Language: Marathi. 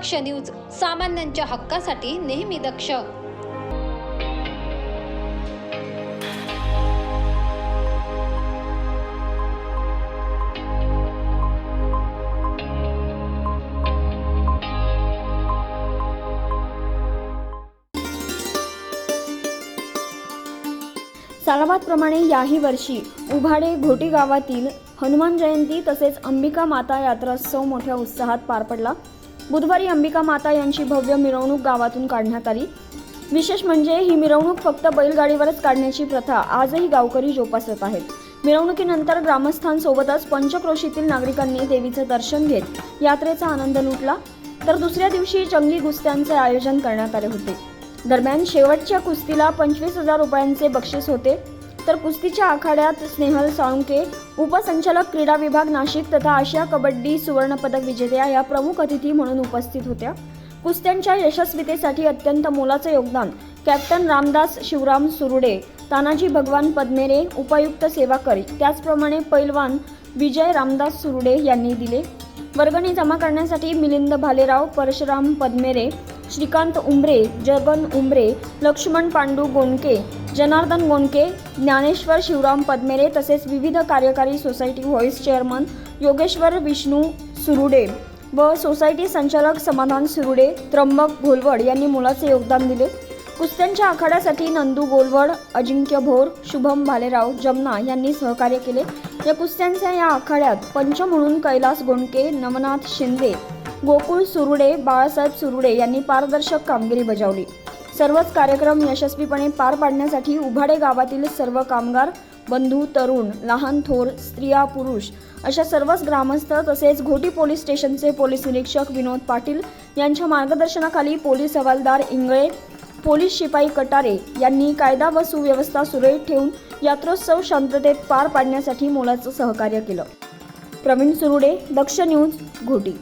दक्ष न्यूज सामान्यांच्या हक्कासाठी नेहमी दक्ष. सालाबादप्रमाणे याही वर्षी उभाडे घोटी गावातील हनुमान जयंती तसेच अंबिका माता यात्रोत्सव मोठ्या उत्साहात पार पडला. बुधवारी अंबिका माता यांची भव्य मिरवणूक गावातून काढण्यात आली. विशेष म्हणजे ही मिरवणूक फक्त बैलगाडीवरच काढण्याची प्रथा आजही गावकरी जोपासत आहेत. मिरवणुकीनंतर ग्रामस्थांसोबतच पंचक्रोशीतील नागरिकांनी देवीचं दर्शन घेत यात्रेचा आनंद लुटला. तर दुसऱ्या दिवशी जंगी कुस्त्यांचे आयोजन करण्यात आले होते. दरम्यान शेवटच्या कुस्तीला पंचवीस हजार रुपयांचे बक्षीस होते. तर कुस्तीच्या आखाड्यात स्नेहल साळुंके उपसंचालक क्रीडा विभाग नाशिक तथा आशिया कबड्डी सुवर्णपदक विजेत्या या प्रमुख अतिथी म्हणून उपस्थित होत्या. कुस्त्यांच्या यशस्वीतेसाठी अत्यंत मोलाचं योगदान कॅप्टन रामदास शिवराम सुरुडे तानाजी भगवान पद्मेरे उपायुक्त सेवाकर त्याचप्रमाणे पैलवान विजय रामदास सुरुडे यांनी दिले. वर्गणी जमा करण्यासाठी मिलिंद भालेराव परशुराम पद्मेरे श्रीकांत उंबरे जगन उंबरे लक्ष्मण पांडू गोंडके जनार्दन गोंडके ज्ञानेश्वर शिवराम पद्मेरे तसेच विविध कार्यकारी society vice chairman Yogeshwar Vishnu Surude व सोसायटी संचालक समाधान सुरुडे त्र्यंबक घोलवड यांनी मुलाचे योगदान दिले. कुस्त्यांच्या आखाड्यासाठी नंदू गोलवड अजिंक्य भोर शुभम भालेराव जमना यांनी सहकार्य केले. या कुस्त्यांच्या या आखाड्यात पंच म्हणून कैलास गोंडके नवनाथ शिंदे गोकुळ सुरुडे बाळासाहेब सुरुडे यांनी पारदर्शक कामगिरी बजावली. सर्वच कार्यक्रम यशस्वीपणे पार पाडण्यासाठी उभाडे गावातील सर्व कामगार बंधू तरुण लहान थोर स्त्रिया पुरुष अशा सर्वच ग्रामस्थ तसेच घोटी पोलीस स्टेशनचे पोलीस निरीक्षक विनोद पाटील यांच्या मार्गदर्शनाखाली पोलीस हवालदार इंगळे पोलीस शिपाई कटारे यांनी कायदा व सुव्यवस्था सुरळीत ठेवून यात्रोत्सव शांततेत पार पाडण्यासाठी मोलाचं सहकार्य केलं. प्रवीण सुरुडे दक्ष न्यूज घोटी.